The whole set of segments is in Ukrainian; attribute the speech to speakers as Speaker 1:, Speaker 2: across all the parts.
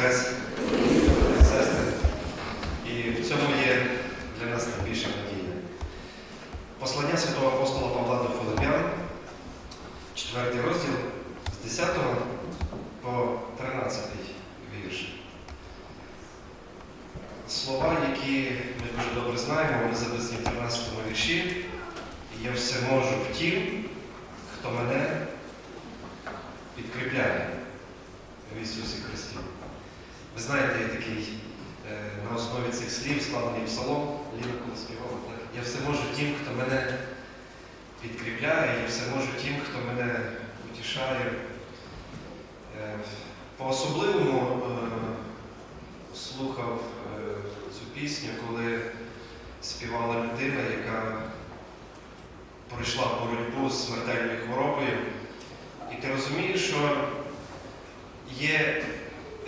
Speaker 1: process пройшла боротьбу з смертельною хворобою. І ти розумієш, що є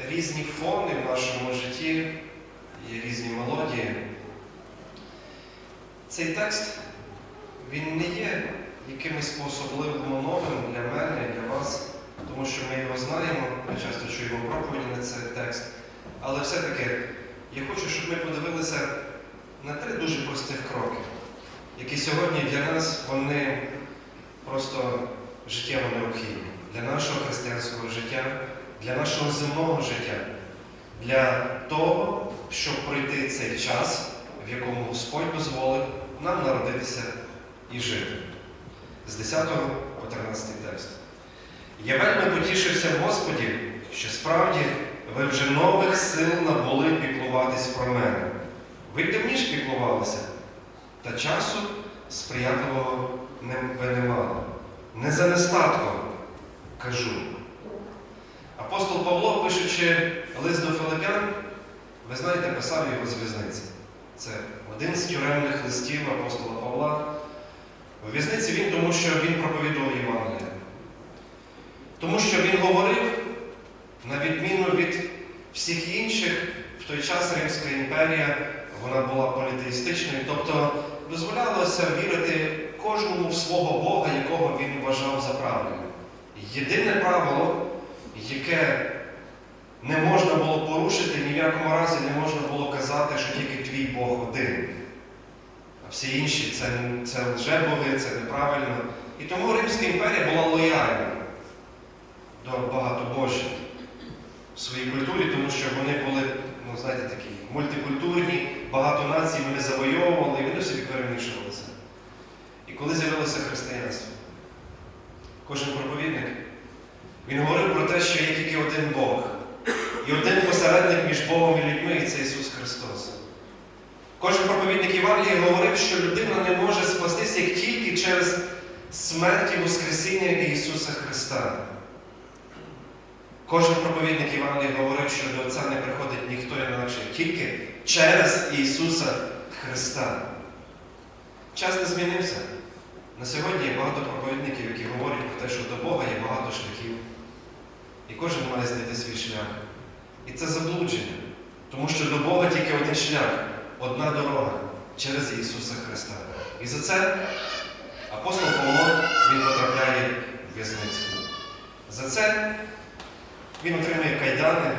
Speaker 1: різні фони в нашому житті, є різні мелодії. Цей текст він не є якимось особливим новим для мене, для вас, тому що ми його знаємо, ми часто чуємо проповіді на цей текст. Але все-таки я хочу, щоб ми подивилися на три дуже простих кроки, які сьогодні для нас вони просто життєво необхідні для нашого християнського життя, для нашого земного життя, для того, щоб пройти цей час, в якому Господь дозволив нам народитися і жити. З 10 по 13 текст. Я вельми потішився в Господі, що справді ви вже нових сил набули піклуватись про мене. Ви й давніш піклувалися, та часу сприятливого ви не мали. Не за нестатком кажу. Апостол Павло, пишучи лист до Филипян, ви знаєте, писав його з в'язниці. Це один з тюремних листів апостола Павла. У в'язниці він, тому що він проповідував Євангелія. Тому що він говорив, на відміну від всіх інших, в той час Римська імперія вона була політеїстичною, тобто дозволялося вірити кожному в свого Бога, якого він вважав за правильне. Єдине правило, яке не можна було порушити, ні в якому разі не можна було казати, що тільки твій Бог один. А всі інші це, це лжебоги, це неправильно. І тому Римська імперія була лояльна до багатобожжя в своїй культурі, тому що вони були, ну, знаєте, такі мультикультурні, багато націй вони завойовували і вони собі перемішувалися. І коли з'явилося християнство, кожен проповідник, він говорив про те, що є тільки один Бог. І один посередник між Богом і людьми, і це Ісус Христос. Кожен проповідник Євангелії говорив, що людина не може спастися як тільки через смерть і Воскресіння Ісуса Христа. Кожен проповідник Євангелії говорив, що до Отця не приходить ніхто інакше, тільки через Ісуса Христа. Час не змінився. На сьогодні є багато проповідників, які говорять про те, що до Бога є багато шляхів. І кожен має знайти свій шлях. І це заблудження. Тому що до Бога тільки один шлях, одна дорога через Ісуса Христа. І за це апостол Павло він потрапляє в в'язницю. За це він отримує кайдани.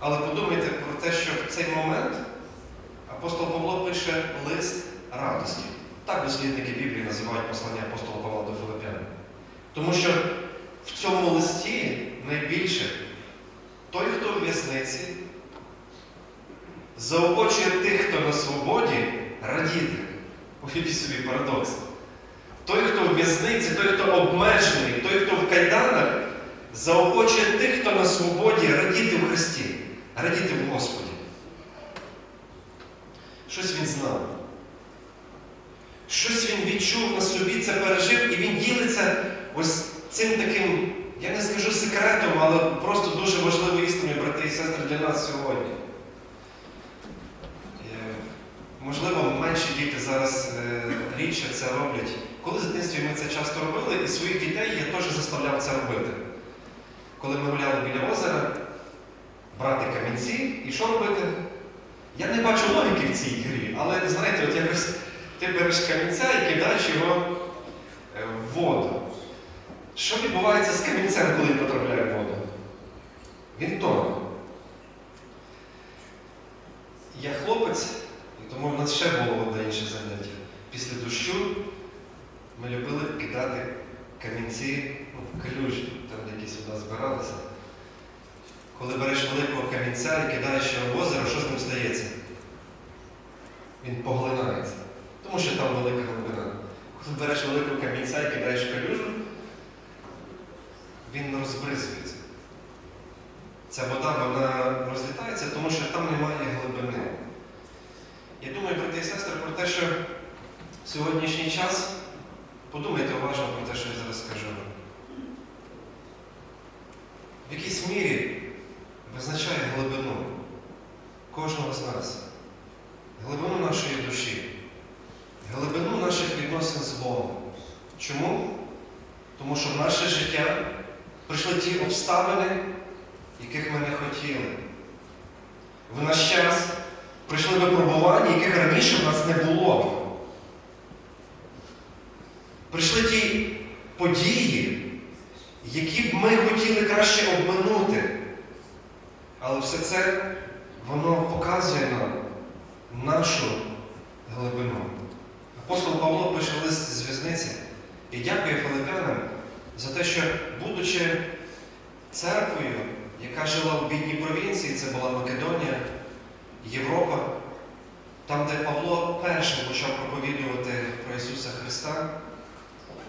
Speaker 1: Але подумайте про те, що в цей момент апостол Павло пише лист радості. Так дослідники Біблії називають послання апостола Павла до Филиппян. Тому що в цьому листі найбільше той, хто в в'язниці, заохочує тих, хто на свободі, радіти. Уявіть собі парадокс. Той, хто в в'язниці, той, хто обмежений, той, хто в кайданах, заохочує тих, хто на свободі, радіти в Христі, радіти в Господі. Щось він знав. Щось він відчув на собі, це пережив, і він ділиться ось цим таким, я не скажу секретом, але просто дуже важливою істиною, брати і сестри, для нас сьогодні. Е, Можливо, менші діти зараз е, рідше це роблять. Коли в дитинстві ми це часто робили, і своїх дітей я теж заставляв це робити коли ми гуляли біля озера, брати камінці і що робити? Я не бачу логіки в цій грі, але знаєте, от якось ти береш камінця і кидаєш його е, в воду. Що відбувається з камінцем, коли він потрапляє в воду? Він тоне. Я хлопець, і тому в нас ще було одне інше заняття. Після дощу ми любили кидати камінці калюжі, там якісь вода збиралися. Коли береш великого камінця і кидаєш його в озеро, що з ним стається? Він поглинається. Тому що там велика глибина. Коли береш великого камінця і кидаєш калюжу, він розбризується. Ця вода вона розлітається, тому що там немає глибини. Я думаю, брати і сестри, про те, що в сьогоднішній час подумайте уважно про те, що я зараз скажу. В якійсь мірі визначає глибину кожного з нас, глибину нашої душі, глибину наших відносин з Богом. Чому? Тому що в наше життя прийшли ті обставини, яких ми не хотіли. В наш час прийшли випробування, яких раніше в нас не було. Прийшли ті події, які б ми хотіли краще обминути. Але все це воно показує нам нашу глибину. Апостол Павло пише лист з в'язниці і дякує филипянам за те, що, будучи церквою, яка жила в бідній провінції, це була Македонія, Європа, там, де Павло першим почав проповідувати про Ісуса Христа,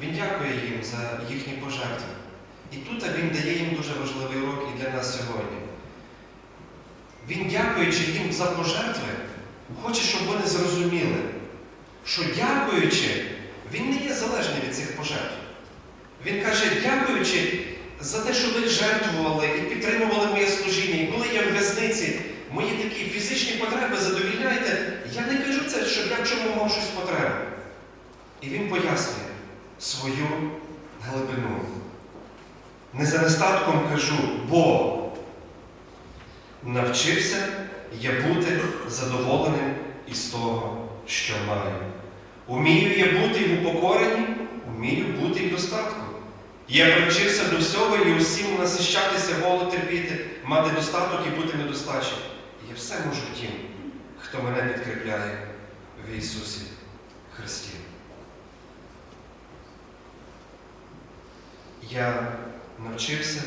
Speaker 1: він дякує їм за їхні пожертви. І тут він дає їм дуже важливий урок і для нас сьогодні. Він, дякуючи їм за пожертви, хоче, щоб вони зрозуміли, що дякуючи, він не є залежний від цих пожертв. Він каже, дякуючи за те, що ви жертвували і підтримували моє служіння. І коли я в в'язниці, мої такі фізичні потреби задовільняєте, я не кажу це, щоб я в чому мав щось потребу. І він пояснює свою глибину. Не за нестатком кажу, бо навчився я бути задоволеним із того, що маю. Умію я бути в упокоренні, умію бути і в достатку. Я привчився до всього і усім насищатися, голод терпіти, мати достаток і бути недостачі. Я все можу тім, хто мене підкріпляє в Ісусі Христі. Я навчився,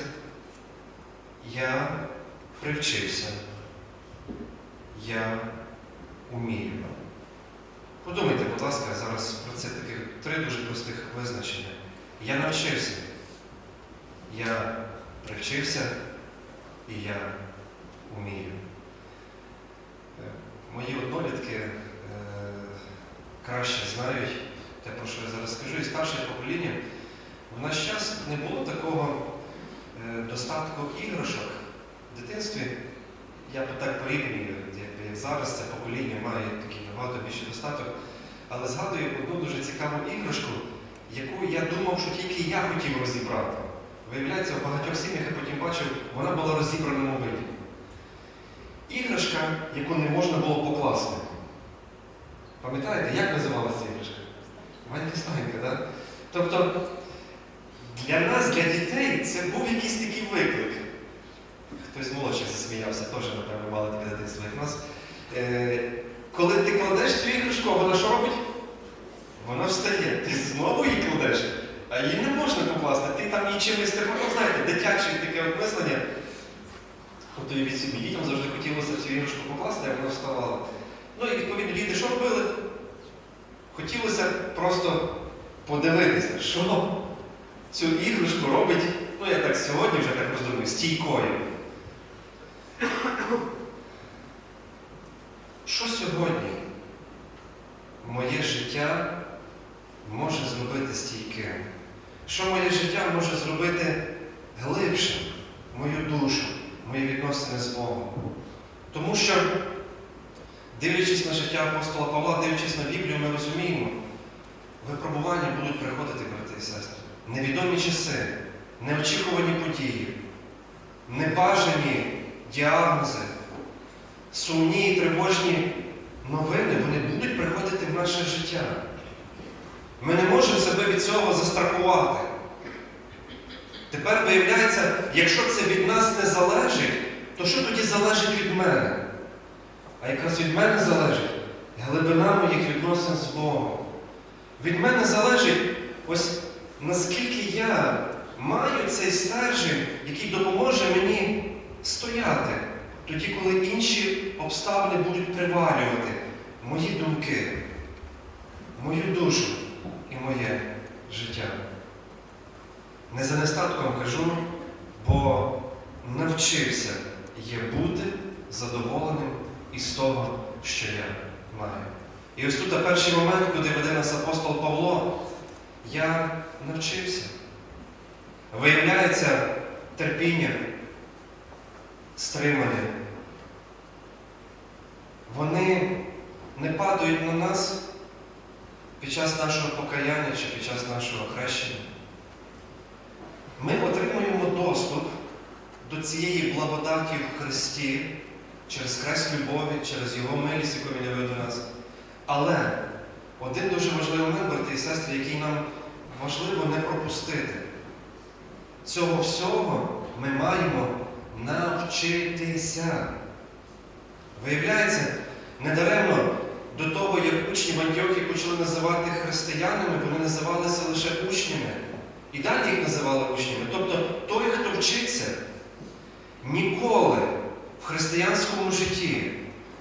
Speaker 1: я привчився, я умію. Подумайте, будь ласка, зараз про це таких три дуже простих визначення. Я навчився, я привчився і я умію. Е, Мої однолітки е, краще знають те, про що я зараз скажу, і старше покоління. В наш час не було такого е, достатку іграшок в дитинстві. Я б так порівнюю, якби як зараз це покоління має такий набагато більший достаток. Але згадую одну дуже цікаву іграшку, яку я думав, що тільки я хотів розібрати. Виявляється, в багатьох сім'ях я потім бачив, вона була в розібраному виді. Іграшка, яку не можна було покласти. Пам'ятаєте, як називалася ця іграшка? Ванькістайнка, так? Тобто для нас, для дітей, це був якийсь такий виклик. Хтось молодший засміявся, теж, напевно, мали таке дитинство, як в нас. Е, коли ти кладеш цю іграшку, вона що робить? Вона встає. Ти знову її кладеш, а її не можна покласти. Ти там її чимось тримав, знаєте, дитяче таке от мислення. От уявіть собі, дітям завжди хотілося цю іграшку покласти, як вона вставала. Ну і відповідно діти що робили? Хотілося просто подивитися, що цю іграшку робить, ну я так сьогодні вже так роздумую, стійкою. Що сьогодні моє життя може зробити стійким? Що моє життя може зробити глибшим мою душу, мої відносини з Богом? Тому що, дивлячись на життя апостола Павла, дивлячись на Біблію, ми розуміємо, випробування будуть приходити, брати і сестри. Невідомі часи, неочікувані події, небажані діагнози, сумні і тривожні новини, вони будуть приходити в наше життя. Ми не можемо себе від цього застрахувати. Тепер виявляється, якщо це від нас не залежить, то що тоді залежить від мене? а якраз від мене залежить глибина моїх відносин з Богом. Від мене залежить ось наскільки я маю цей стержень, який допоможе мені стояти, тоді, коли інші обставини будуть привалювати мої думки, мою душу і моє життя. Не за нестатком кажу, бо навчився є бути задоволеним із того, що я маю. І ось тут перший момент, куди веде нас апостол Павло, я навчився. Виявляється терпіння, стримання. Вони не падають на нас під час нашого покаяння чи під час нашого хрещення. Ми отримуємо доступ до цієї благодаті в Христі через хрест любові, через Його милість, яку Він явив до нас. Але один дуже важливий момент, брати і сестри, який нам важливо не пропустити. Цього всього ми маємо навчитися. Виявляється, недаремно до того, як учні Антіохії почали називати християнами, вони називалися лише учнями. І далі їх називали учнями. Тобто той, хто вчиться, ніколи в християнському житті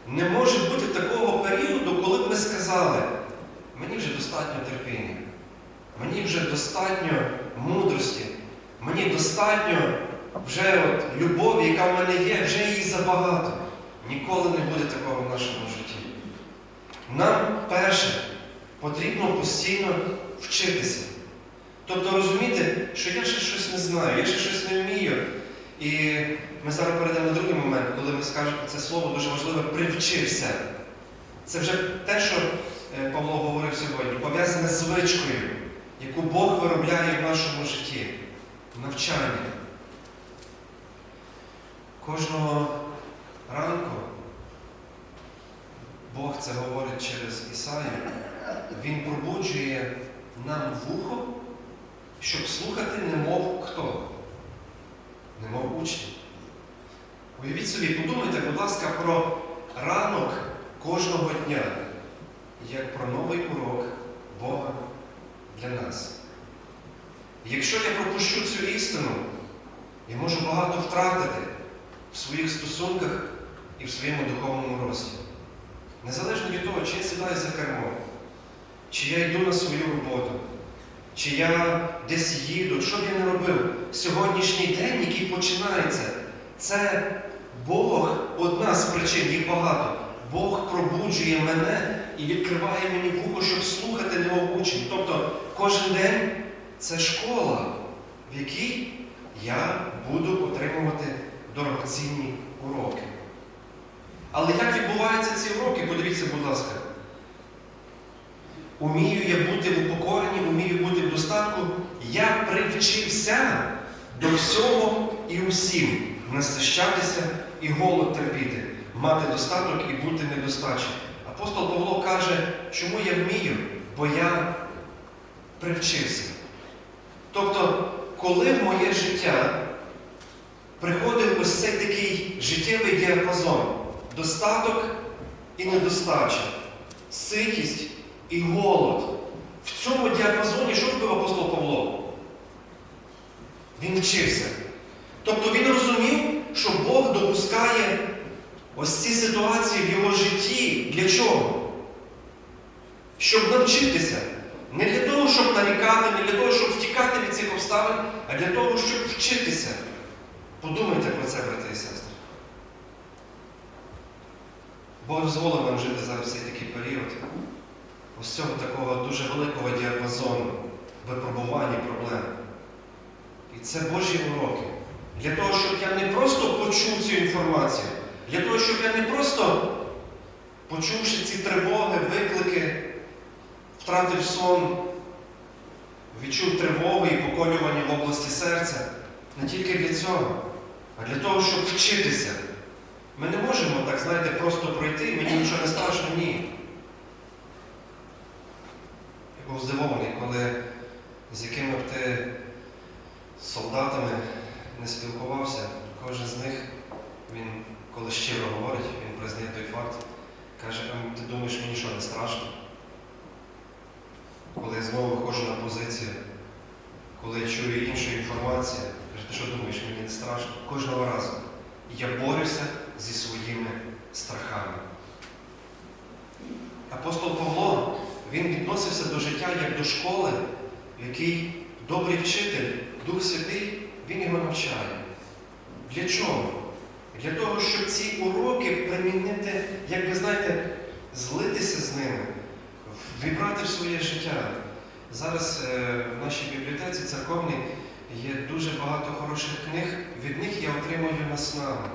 Speaker 1: не може бути такого періоду, коли б ми сказали, мені вже достатньо терпіння, мені вже достатньо мудрості, мені достатньо вже от любові, яка в мене є, вже її забагато. Ніколи не буде такого в нашому житті. Нам перше потрібно постійно вчитися. Тобто розуміти, що я ще щось не знаю, я ще щось не вмію. І ми зараз перейдемо на другий момент, коли ми скажемо це слово дуже важливе привчився. Це вже те, що Павло говорив сьогодні, пов'язане з звичкою, яку Бог виробляє в нашому житті. Навчання. Кожного ранку Бог це говорить через Ісаю. Він пробуджує нам вухо, щоб слухати немов хто? Немов учні. Уявіть собі, подумайте, будь ласка, про ранок кожного дня, як про новий урок Бога для нас. Якщо я пропущу цю істину, я можу багато втратити в своїх стосунках і в своєму духовному рості. Незалежно від того, чи я сідаю за кермо, чи я йду на свою роботу, чи я десь їду, що б я не робив, сьогоднішній день, який починається, це Бог, одна з причин, їх багато. Бог пробуджує мене і відкриває мені вухо, щоб слухати немов учень. Тобто кожен день це школа, в якій я буду отримувати дорогоцінні уроки. Але як відбуваються ці уроки, подивіться, будь ласка. Умію я бути в упокоренні, умію бути в достатку. Я привчився до всього і усім насищатися і голод терпіти, мати достаток і бути недостачі. Апостол Павло каже, чому я вмію? Бо я привчився. Тобто, коли в моє життя приходив ось цей такий життєвий діапазон, достаток і недостача, ситість і голод. В цьому діапазоні що робив апостол Павло? Він вчився. Тобто він розумів, що Бог допускає ось ці ситуації в його. Для чого? Щоб навчитися. Не для того, щоб нарікати, не для того, щоб втікати від цих обставин, а для того, щоб вчитися. Подумайте про це, брати і сестри. Бог дозволив нам жити зараз цей такий період, ось цього такого дуже великого діапазону, випробування проблем. І це Божі уроки. Для того, щоб я не просто почув цю інформацію, для того, щоб я не просто, почувши ці тривоги, виклики, втратив сон, відчув тривогу і поколювання в області серця. Не тільки для цього, а для того, щоб вчитися. Ми не можемо, так знаєте, просто пройти, мені нічого не страшно, ні. Я був здивований, коли з якими б ти солдатами не спілкувався, кожен з них він, коли щиро говорить, він признає той факт, каже, «Ем, ти думаєш, мені що не страшно? Коли я знову виходжу на позицію, коли я чую іншу інформацію, каже, ти що думаєш, мені не страшно? Кожного разу я борюся зі своїми страхами. Апостол Павло, він відносився до життя як до школи, в якій добрий вчитель, Дух Святий, він його навчає. Для чого? Для того, щоб ці уроки примінити, як ви знаєте, злитися з ними, вібрати в своє життя. Зараз е, в нашій бібліотеці церковній є дуже багато хороших книг, від них я отримую наснагу.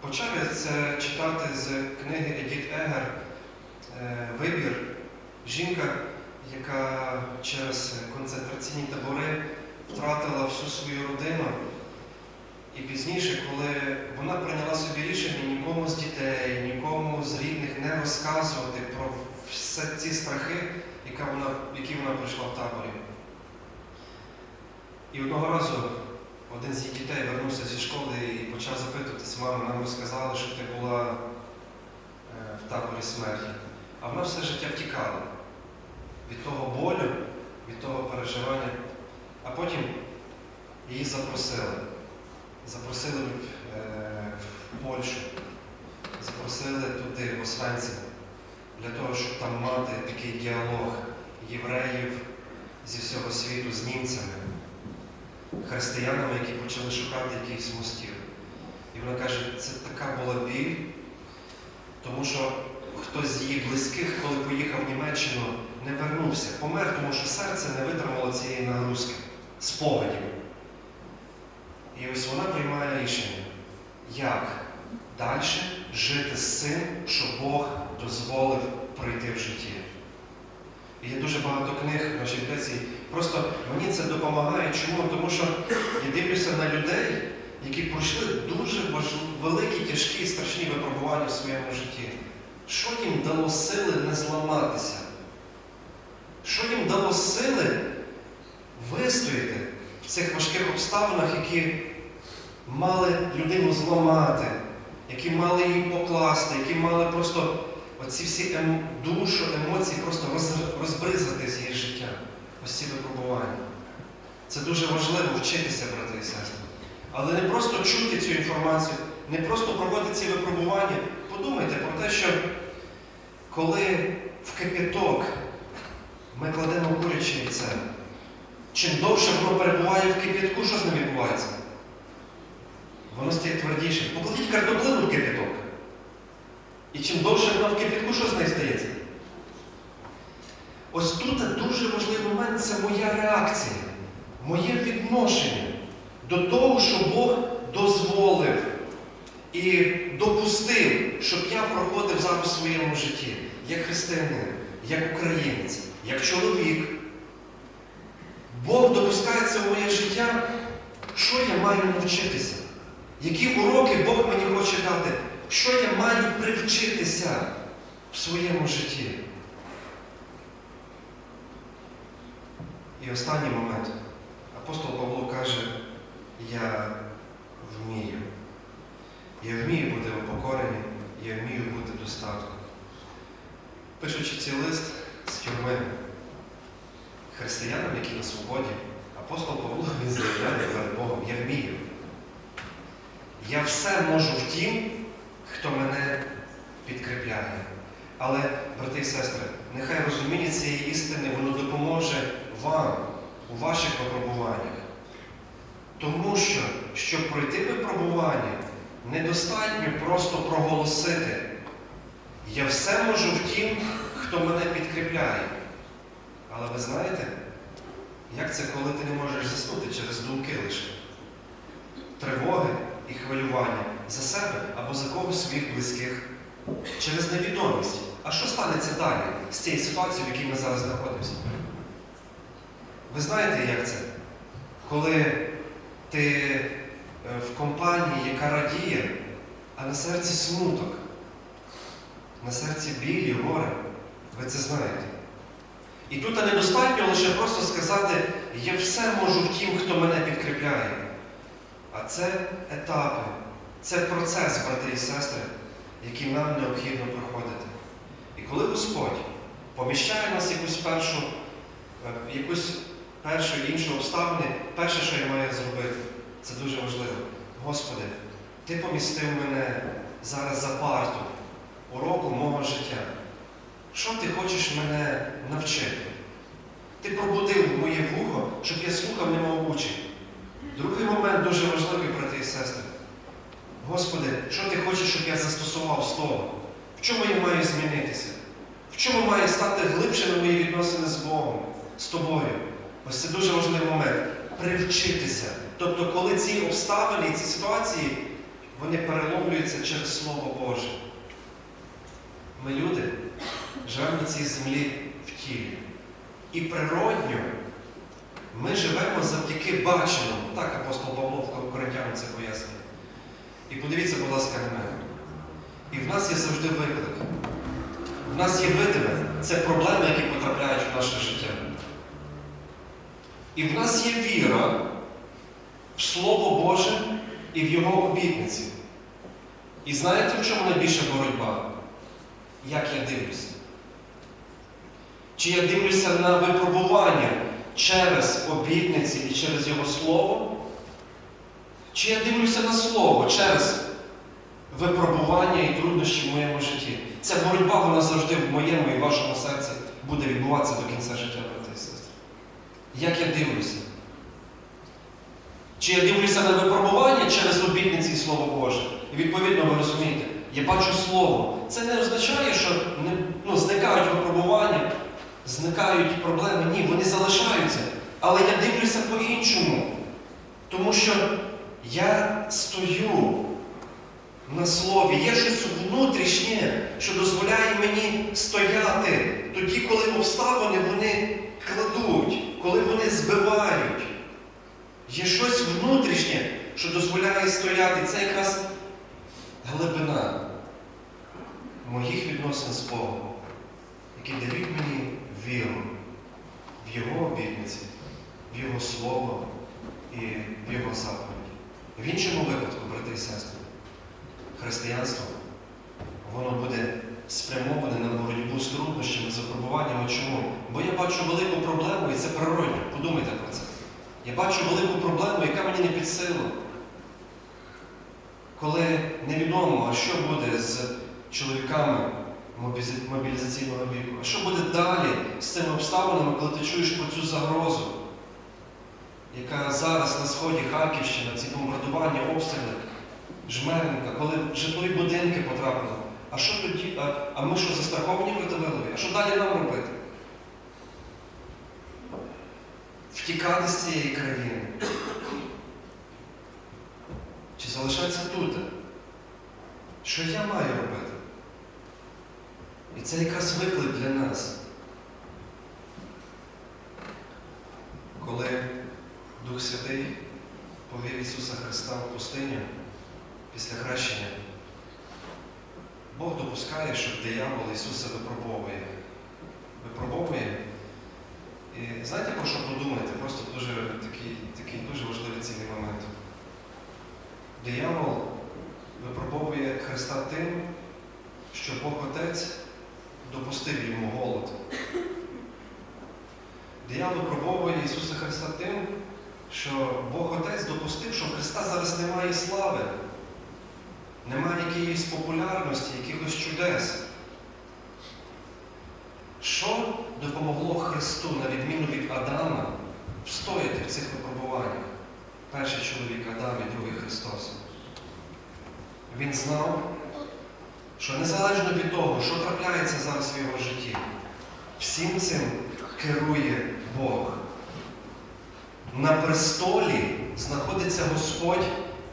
Speaker 1: Почав я це читати з книги Едіт Егер е, Вибір. Жінка, яка через концентраційні табори втратила всю свою родину. І пізніше, коли вона прийняла собі рішення нікому з дітей, нікому з рідних не розказувати про все ці страхи, яка вона, які вона пройшла в таборі. І одного разу один з її дітей вернувся зі школи і почав запитуватися, мама, нам розказали, що ти була е, в таборі смерті. А вона все життя втікала від того болю, від того переживання. А потім її запросили. Запросили в, е, в Польщу, запросили туди, в Освенцим, для того, щоб там мати такий діалог євреїв зі всього світу з німцями, християнами, які почали шукати якихось мостів. І вона каже, це така була біль, тому що хтось з її близьких, коли поїхав в Німеччину, не вернувся, помер, тому що серце не витримало цієї нагрузки, спогадів. І ось вона приймає рішення, як далі жити з цим, що Бог дозволив пройти в житті. І є дуже багато книг нашій бібліотеці. Просто мені це допомагає. Чому? Тому що я дивлюся на людей, які пройшли дуже великі, тяжкі і страшні випробування в своєму житті. Що їм дало сили не зламатися? Що їм дало сили вистояти в цих важких обставинах, які мали людину зламати, які мали її покласти, які мали просто оці всі ем... душу, емоції просто роз... розбризати з її життя. Ось ці випробування. Це дуже важливо вчитися, брати і сестри. Але не просто чути цю інформацію, не просто проводити ці випробування. Подумайте про те, що коли в кипяток ми кладемо куряче яйце, чим довше воно перебуває в кип'ятку, що з ним відбувається? Воно стає твердішим. Покладіть картоплину в кип'яток. І чим довше воно в кип'ятку, що з нею стається? Ось тут дуже важливий момент це моя реакція, моє відношення до того, що Бог дозволив і допустив, щоб я проходив зараз в своєму житті, як християнин, як українець, як чоловік. Бог допускає це в моє життя, що я маю навчитися? Які уроки Бог мені хоче дати? Що я маю привчитися в своєму житті? І останній момент. Апостол Павло каже, я вмію. Я вмію бути упокореним, я вмію бути достатком. Пишучи цей лист з тюрми християнам, які на свободі, апостол Павло він заявляє перед Богом, я вмію. Я все можу в тім, хто мене підкріпляє. Але, брати і сестри, нехай розуміння цієї істини воно допоможе вам у ваших випробуваннях. Тому що, щоб пройти випробування, недостатньо просто проголосити. Я все можу в тім, хто мене підкріпляє. Але ви знаєте, як це, коли ти не можеш заснути через думки лише? Тривоги і хвилювання за себе або за когось своїх близьких, через невідомість. А що станеться далі з цією ситуацією, в якій ми зараз знаходимося? Ви знаєте, як це? Коли ти е, в компанії, яка радіє, а на серці смуток, на серці біль і горе, ви це знаєте. І тут недостатньо лише просто сказати, я все можу в тім, хто мене підкріпляє. А це етапи, Це процес, брати і сестри, який нам необхідно проходити. І коли Господь поміщає нас якусь першу, е, якусь першу іншу обставини, перше, що я маю зробити, це дуже важливо. Господи, Ти помістив мене зараз за парту уроку мого життя. Що ти хочеш мене навчити? Ти пробудив моє вухо, щоб я слухав немов учень. Другий момент дуже важливий, брати і сестри. Господи, що ти хочеш, щоб я застосував того? В чому я маю змінитися? В чому має стати глибшими мої відносини з Богом, з тобою? Ось це дуже важливий момент. Привчитися. Тобто, коли ці обставини, ці ситуації, вони переломлюються через Слово Боже. Ми люди живемо на цій землі в тілі. І природньо ми живемо завдяки баченому. Так апостол Павло Коринтянам це пояснює. І подивіться, будь ласка, на мене. І в нас є завжди виклик. В нас є видиме. Це проблеми, які потрапляють в наше життя. І в нас є віра в Слово Боже і в Його обітниці. І знаєте, в чому найбільша боротьба? Як я дивлюся? Чи я дивлюся на випробування через обітниці і через Його Слово? Чи я дивлюся на Слово через випробування і труднощі в моєму житті? Ця боротьба вона завжди в моєму і вашому серці буде відбуватися до кінця життя, брати і сестри. Як я дивлюся? Чи я дивлюся на випробування через обітниці і Слово Боже? І відповідно ви розумієте, я бачу Слово. Це не означає, що не, ну, зникають випробування, зникають проблеми. Ні, вони залишаються. Але я дивлюся по-іншому. Тому що я стою на слові. Є щось внутрішнє, що дозволяє мені стояти тоді, коли обставини вони кладуть, коли вони збивають. Є щось внутрішнє, що дозволяє стояти. Це якраз глибина моїх відносин з Богом, які дають мені віру в Його обітниці, в Його Слово і в Його заповіді. В іншому випадку, брати і сестри, християнство воно буде спрямоване на боротьбу з труднощами, з випробуваннями. Чому? Бо я бачу велику проблему, і це природньо. Подумайте про це. Я бачу велику проблему, яка мені не під силу. Коли невідомо, що буде з чоловіками мобілізаційного віку, а що буде далі з цими обставинами, коли ти чуєш про цю загрозу, яка зараз на сході Харківщини, ці бомбардування, обстріли, Жмеренка, коли в житлові будинки потрапили. А що тоді? А, а ми що застраховані в А що далі нам робити? Втікати з цієї країни? Залишатися тут? Що я маю робити? І це якраз виклик для нас. Коли Дух Святий повів Ісуса Христа в пустиню після хрещення, Бог допускає, що диявол Ісуса випробовує. Випробовує. І знаєте, про що подумати? Просто дуже такий, такий дуже важливий цінний момент. Диявол випробовує Христа тим, що Бог Отець допустив йому голод. Диявол випробовує Ісуса Христа тим, що Бог Отець допустив, що Христа зараз немає слави, немає якоїсь популярності, якихось чудес. Що допомогло Христу, на відміну від Адама, встояти в цих випробуваннях? Перший чоловік Адам і другий Христос. Він знав, що незалежно від того, що трапляється зараз в його житті, всім цим керує Бог. На престолі знаходиться Господь,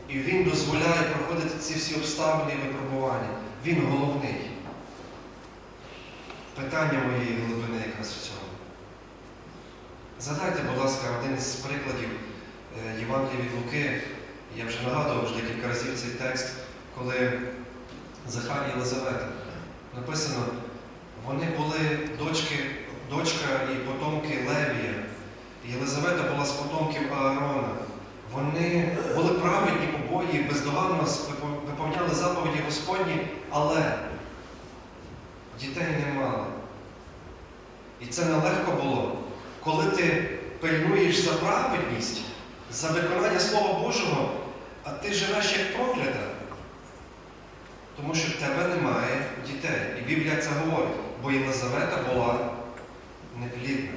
Speaker 1: і Він дозволяє проходити ці всі обставини і випробування. Він головний. Питання моєї глибини якраз в цьому. Згадайте, будь ласка, один із прикладів е, Євангелія від Луки. Я вже нагадував вже декілька разів цей текст, коли Захар і Єлизавета. Написано, вони були дочки, дочка і потомки Левія. Єлизавета була з потомків Аарона. Вони були праведні обоє, бездоганно виповняли заповіді Господні, але дітей не мали. І це нелегко було, коли ти пильнуєш за праведність, за виконання Слова Божого, а ти живеш як проклята. Тому що в тебе немає дітей. І Біблія це говорить, бо Єлизавета була неплідна.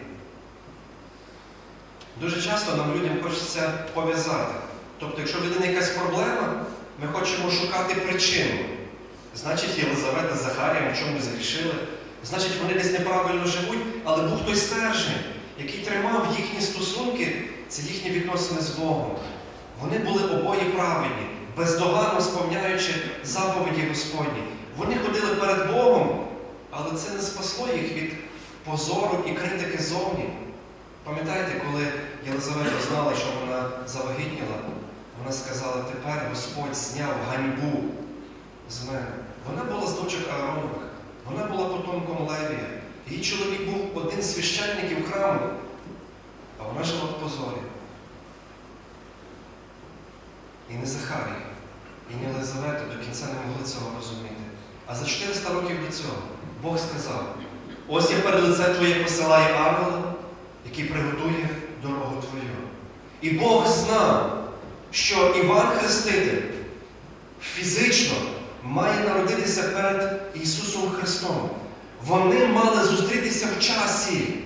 Speaker 1: Дуже часто нам людям хочеться пов'язати. Тобто, якщо в якась проблема, ми хочемо шукати причину. Значить, Єлизавета з Захарієм чомусь зрішили. Значить, вони десь неправильно живуть, але був той стержень, який тримав їхні стосунки, це їхні відносини з Богом. Вони були обоє праведні, бездоганно сповняючи заповіді Господні. Вони ходили перед Богом, але це не спасло їх від позору і критики зовні. Пам'ятаєте, коли Єлизавета знала, що вона завагітніла, вона сказала, тепер Господь зняв ганьбу з мене. Вона була з дочок Ааронових, вона була потомком Левія. Її чоловік був один з священників храму, а вона жила в позорі. І не Захарій, і не Єлизавета до кінця не могли цього розуміти. А за 400 років до цього Бог сказав: ось я перед лице Твоє посилаю ангела, який приготує дорогу Твою. І Бог знав, що Іван Хреститель фізично має народитися перед Ісусом Христом. Вони мали зустрітися в часі.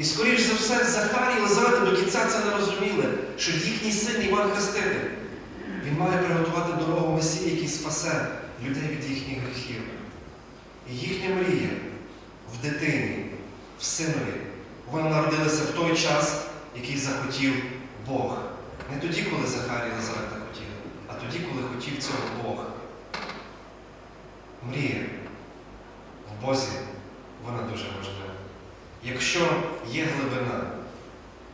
Speaker 1: І, скоріш за все, Захарій і Єлизавета до кінця це не розуміли, що їхній син Іван Хреститель, він має приготувати дорогу Месії, який спасе людей від їхніх гріхів. І їхня мрія в дитині, в синові, вона народилася в той час, який захотів Бог. Не тоді, коли Захарій і Єлизавета хотіли, а тоді, коли хотів цього Бог. Мрія в Бозі, вона дуже важлива. Якщо є глибина,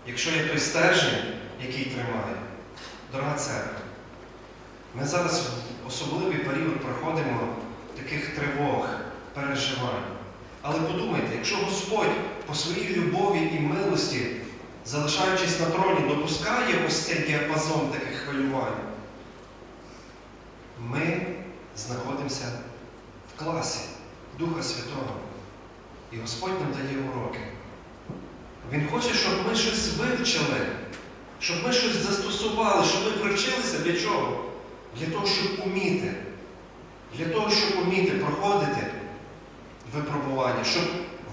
Speaker 1: якщо є той стержень, який тримає, дорога церква, ми зараз в особливий період проходимо таких тривог, переживань. Але подумайте, якщо Господь по своїй любові і милості, залишаючись на троні, допускає ось цей діапазон таких хвилювань, ми знаходимося в класі Духа Святого. І Господь нам дає уроки. Він хоче, щоб ми щось вивчили, щоб ми щось застосували, щоб ми привчилися для чого? Для того, щоб уміти. Для того, щоб уміти проходити випробування, щоб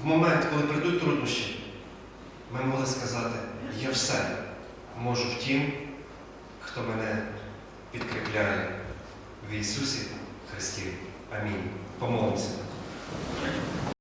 Speaker 1: в момент, коли прийдуть труднощі, ми могли сказати, я все можу в тім, хто мене підкріпляє в Ісусі Христі. Амінь. Помолимося.